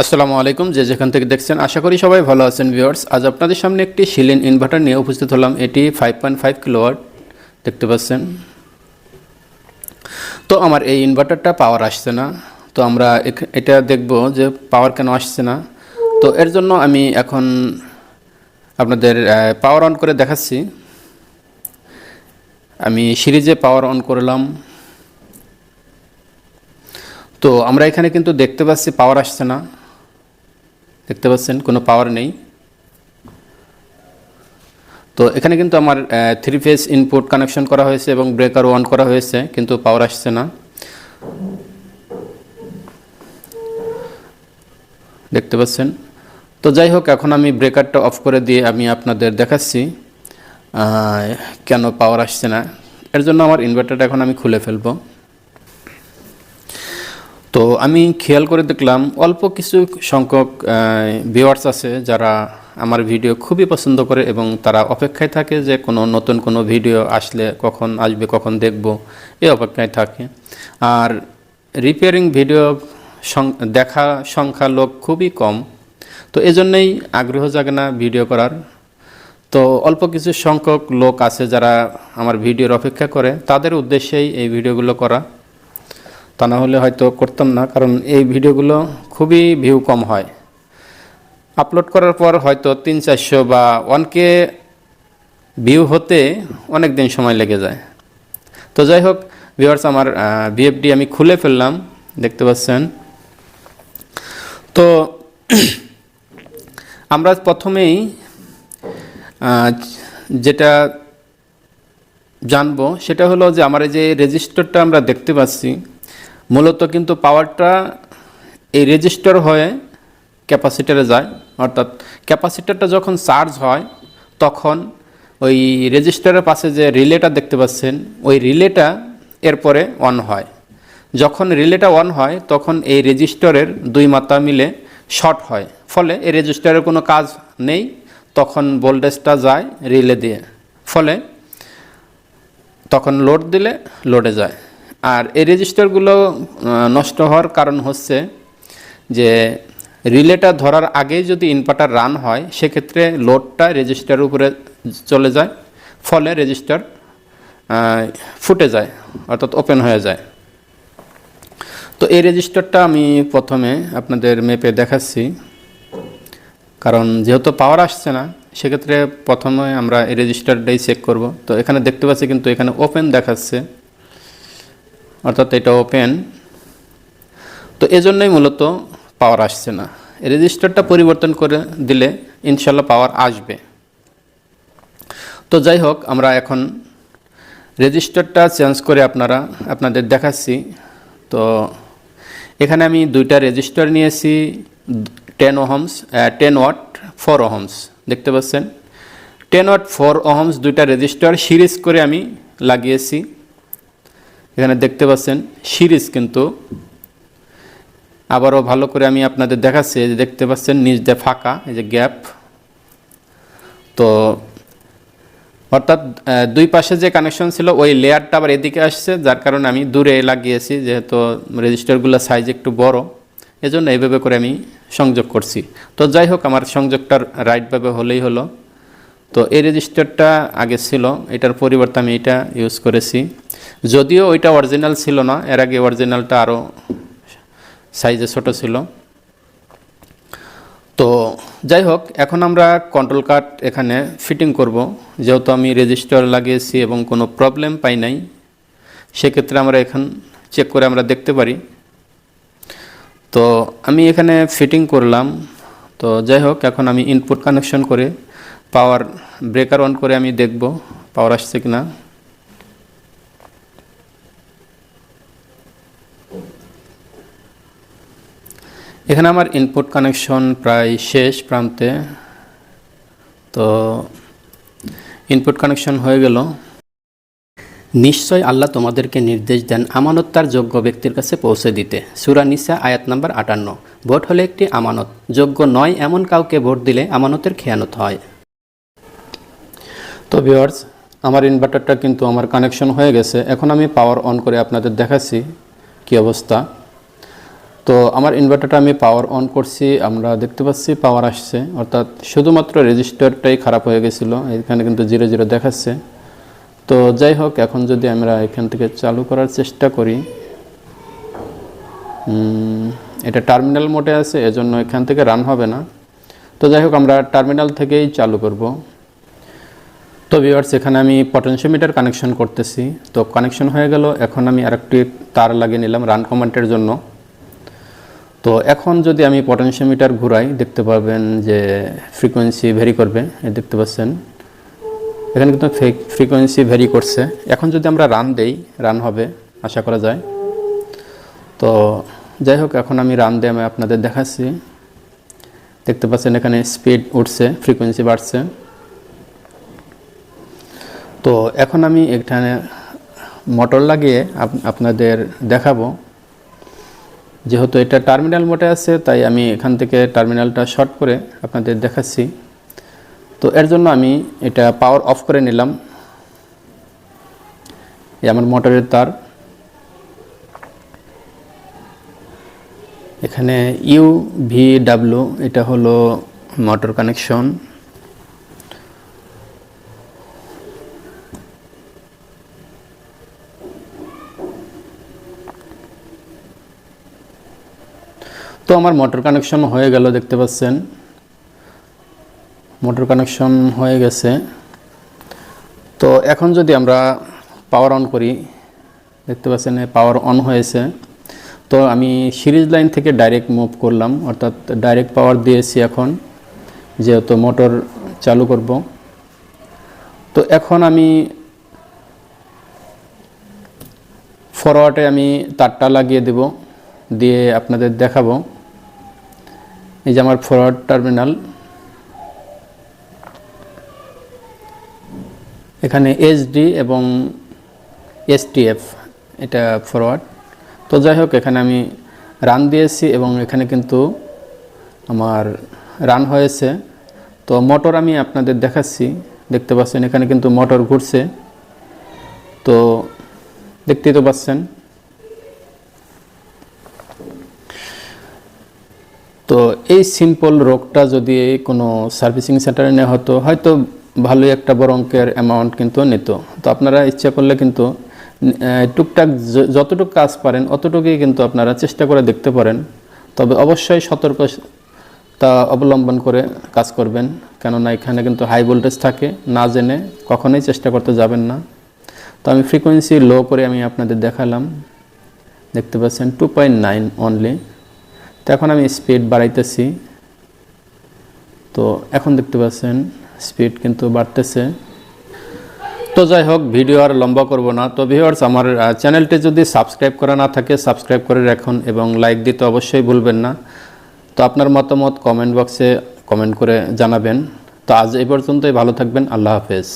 আসসালামু আলাইকুম, যে যেখান থেকে দেখছেন, আশা করি সবাই ভালো আছেন ভিউয়ার্স আজ আপনাদের সামনে একটি সিলিন ইনভার্টার নিয়ে উপস্থিত হলাম, এটি ফাইভ পয়েন্ট ফাইভ কিলোওয়াট দেখতে পাচ্ছেন। তো আমার এই ইনভার্টারটা পাওয়ার আসছে না, তো আমরা এটা দেখব যে পাওয়ার কেন আসছে না। তো এর জন্য আমি এখন আপনাদের পাওয়ার অন করে দেখাচ্ছি। আমি সিরিজে পাওয়ার অন করলাম। তো আমরা এখানে কিন্তু দেখতে পাচ্ছি পাওয়ার আসছে না। দেখতে পাচ্ছেন, কোনো পাওয়ার নেই। তো এখানে কিন্তু আমার থ্রি ফেজ ইনপুট কানেকশন করা হয়েছে এবং ব্রেকার অন করা হয়েছে, কিন্তু পাওয়ার আসছে না। দেখতে পাচ্ছেন। তো যাই হোক, এখন আমি ব্রেকারটা অফ করে দিয়ে আমি আপনাদের দেখাচ্ছি কেন পাওয়ার আসছে না। এর জন্য আমার ইনভার্টারটা এখন আমি খুলে ফেলব। তো আমি খেয়াল করে দেখলাম অল্প কিছু সংখ্যক ভিউয়ার্স আছে যারা আমার ভিডিও খুবই পছন্দ করে এবং তারা অপেক্ষায় থাকে যে কোনো নতুন কোনো ভিডিও আসলে কখন আসবে, কখন দেখব এই অপেক্ষায় থাকে। আর রিপেয়ারিং ভিডিও দেখা সংখ্যা লোক খুবই কম। তো এজন্যই আগ্রহ জাগে না ভিডিও করার। তো অল্প কিছু সংখ্যক লোক আছে যারা আমার ভিডিওর অপেক্ষা করে, তাদের উদ্দেশ্যেই এই ভিডিওগুলো করা। তা না হলে হয়তো করতাম না, কারণ এই ভিডিওগুলো খুবই ভিউ কম হয়। আপলোড করার পর হয়তো তিন চারশো বা ওয়ানকে ভিউ হতে অনেক দিন সময় লেগে যায়। তো যাই হোক ভিউয়ার্স আমার বিএফডি আমি খুলে ফেললাম, দেখতে পাচ্ছেন। তো আমরা প্রথমেই যেটা জানব সেটা হলো যে আমার এই যে রেজিস্টারটা আমরা দেখতে পাচ্ছি মূলত কিন্তু পাওয়ারটা এই রেজিস্টার হয়ে ক্যাপাসিটারে যায়। অর্থাৎ ক্যাপাসিটারটা যখন চার্জ হয়, তখন ওই রেজিস্টারের পাশে যে রিলেটা দেখতে পাচ্ছেন, ওই রিলেটা এরপরে অন হয়। যখন রিলেটা অন হয়, তখন এই রেজিস্টারের দুই মাত্রা মিলে শর্ট হয়। ফলে এই রেজিস্টারের কোনো কাজ নেই, তখন ভোল্টেজটা যায় রিলে দিয়ে। ফলে তখন লোড দিলে লোডে যায়। আর এই রেজিস্টারগুলো নষ্ট হওয়ার কারণ হচ্ছে যে রিলেটা ধরার আগেই যদি ইনভার্টার রান হয়, সেক্ষেত্রে লোডটা রেজিস্টারের উপরে চলে যায়, ফলে রেজিস্টার ফুটে যায়, অর্থাৎ ওপেন হয়ে যায়। তো এই রেজিস্টারটা আমি প্রথমে আপনাদের মেপে দেখাচ্ছি। কারণ যেহেতু পাওয়ার আসছে না, সেক্ষেত্রে প্রথমে আমরা এই রেজিস্টারটাই চেক করব। তো এখানে দেখতে পাচ্ছি কিন্তু এখানে ওপেন দেখাচ্ছে। অর্থাৎ এটা ওপেন তো এজন্যই মূলত পাওয়ার আসছে না। রেজিস্টারটা পরিবর্তন করে দিলে ইনশাল্লাহ পাওয়ার আসবে। তো যাই হোক, আমরা এখন রেজিস্টারটা চেঞ্জ করে আপনারা, আপনাদের দেখাচ্ছি। তো এখানে আমি দুইটা রেজিস্টার নিয়েছি ten ohms ten watt four ohms দেখতে পাচ্ছেন? টেন ওয়াট ফোর ওহমস দুইটা রেজিস্টার সিরিজ করে আমি লাগিয়েছি। এখানে দেখতে পাচ্ছেন, সিরিজ কিন্তু। আবারও ভালো করে আমি আপনাদের দেখাচ্ছি যে দেখতে পাচ্ছেন, নিচ দিয়ে ফাঁকা, এই যে গ্যাপ। তো, অর্থাৎ দুই পাশে যে কানেকশন ছিল, ওই লেয়ারটা আবার এদিকে আসছে, যার কারণে আমি দূরে লাগিয়েছি, যেহেতু রেজিস্টারগুলোর সাইজ একটু বড়। এজন্য এইভাবে করে আমি সংযোগ করছি। তো যাই হোক, আমার সংযোগটা রাইটভাবে হলেই হলো। তো এই রেজিস্টারটা আগে ছিল, এটার পরিবর্তে আমি এটা ইউজ করেছি। যদিও ওইটা অরিজিনাল ছিল না, এর আগে অরিজিনালটা আরও সাইজে ছোট ছিল। তো যাই হোক, এখন আমরা কন্ট্রোল কার্ড এখানে ফিটিং করব। যেহেতু আমি রেজিস্টার লাগিয়েছি এবং কোনো প্রবলেম পাই নাই, সেক্ষেত্রে আমরা এখন চেক করে আমরা দেখতে পারি। তো আমি এখানে ফিটিং করলাম। তো যাই হোক, এখন আমি ইনপুট কানেকশন করে পাওয়ার ব্রেকার অন করে আমি দেখব পাওয়ার আসছে কিনা। এখানে আমার ইনপুট কানেকশন প্রায় শেষ প্রান্তে। তো ইনপুট কানেকশন হয়ে গেল। নিশ্চয় আল্লাহ তোমাদেরকে নির্দেশ দেন আমানত তার যোগ্য ব্যক্তির কাছে পৌঁছে দিতে। সুরা নিসা আয়াত নাম্বার আটান্ন। ভোট হলে একটি আমানত। যোগ্য নয় এমন কাউকে ভোট দিলে আমানতের খেয়ানত হয়। তো ভিওয়ার্স আমার ইনভার্টারটা কিন্তু আমার কানেকশন হয়ে গেছে। এখন আমি পাওয়ার অন করে আপনাদের দেখাচ্ছি কি অবস্থা। তো আমার ইনভার্টারটা আমি পাওয়ার অন করছি, আমরা দেখতে পাচ্ছি পাওয়ার আসছে। অর্থাৎ শুধুমাত্র রেজিস্টারটাই খারাপ হয়ে গেছিল, এখানে কিন্তু জিরো জিরো দেখাচ্ছে। তো যাই হোক, এখন যদি আমরা এখান থেকে চালু করার চেষ্টা করি এটা টার্মিনাল মোডে আছে, এজন্য এখান থেকে রান হবে না। তো যাই হোক, আমরা টার্মিনাল থেকেই চালু করব। তো ভিউয়ার্স এখানে আমি পটেনশিওমিটার কানেকশন করতেছি। তো কানেকশন হয়ে গেল, এখন আমি আরেকটি তার লাগিয়ে নিলাম রান কমান্ডের জন্য। তো এখন যদি আমি পটেনশিওমিটার ঘুরাই, দেখতে পাবেন যে ফ্রিকোয়েন্সি ভেরি করবে দেখতে পাচ্ছেন। এখানে কিন্তু ফ্রিকোয়েন্সি ভেরি করছে। এখন যদি আমরা রান দেই রান হবে, আশা করা যায়। তো যাই হোক, এখন আমি রান দিয়ে আমি আপনাদের দেখাচ্ছি। দেখতে পাচ্ছেন এখানে স্পিড উঠছে ফ্রিকোয়েন্সি বাড়ছে। তো এখন আমি এখানে মোটর লাগিয়ে আপনাদের দেখাবো। যেহেতু এটা টার্মিনাল মোটে আছে, তাই আমি এখান থেকে টার্মিনালটা শর্ট করে আপনাদের দেখাচ্ছি। তো এর জন্য আমি এটা পাওয়ার অফ করে নিলাম। এই আমার মোটরের তার। এখানে ইউ ভি ডাব্লু এটা হলো মোটর কানেকশন তো আমার মোটর কানেকশন হয়ে গেল, দেখতে পাচ্ছেন। মোটর কানেকশন হয়ে গেছে। তো এখন যদি আমরা পাওয়ার অন করি, দেখতে পাচ্ছেন পাওয়ার অন হয়েছে। তো আমি সিরিজ লাইন থেকে ডাইরেক্ট মুভ করলাম, অর্থাৎ ডাইরেক্ট পাওয়ার দিয়েছি এখন, যেহেতু মোটর চালু করব। তো এখন আমি ফরওয়ার্ডে আমি তারটা লাগিয়ে দেব, দিয়ে আপনাদের দেখাবো। এই যে আমার ফরওয়ার্ড টার্মিনাল এখানে এইচডি এবং এসটিএফ এটা ফরওয়ার্ড তো যাই হোক, এখানে আমি রান দিয়েছি এবং এখানে কিন্তু আমার রান হয়েছে। তো মোটর আমি আপনাদের দেখাচ্ছি, দেখতে পাচ্ছেন এখানে কিন্তু মোটর ঘুরছে। তো দেখতেই তো পাচ্ছেন তো এই সিম্পল রোগটা যদি কোনো সার্ভিসিং সেন্টারে নেওয়া হতো, হয়তো ভালোই একটা বড় অঙ্কের অ্যামাউন্ট কিন্তু নিত। তো আপনারা ইচ্ছা করলে কিন্তু টুকটাক যতটুকু কাজ পারেন, অতটুকুই কিন্তু আপনারা চেষ্টা করে দেখতে পারেন। তবে অবশ্যই সতর্কতা অবলম্বন করে কাজ করবেন। কেননা এখানে কিন্তু হাই ভোল্টেজ থাকে, না জেনে কখনোই চেষ্টা করতে যাবেন না। তো আমি ফ্রিকোয়েন্সি লো করে আমি আপনাদের দেখালাম। দেখতে পাচ্ছেন টু পয়েন্ট নাইন অনলি তো এখন আমি স্পিড বাড়াইতেছি। তো এখন দেখতে পাচ্ছেন স্পিড কিন্তু বাড়তেছে। তো যাই হোক ভিডিও আর লম্বা করব না। তো ভিউয়ার্স আমার চ্যানেলটি যদি সাবস্ক্রাইব করা না থাকে সাবস্ক্রাইব করে রাখুন এবং লাইক দিতে অবশ্যই ভুলবেন না। তো আপনার মতামত কমেন্ট বক্সে কমেন্ট করে জানাবেন। তো আজ এই পর্যন্তই, ভালো থাকবেন, আল্লাহ হাফেজ।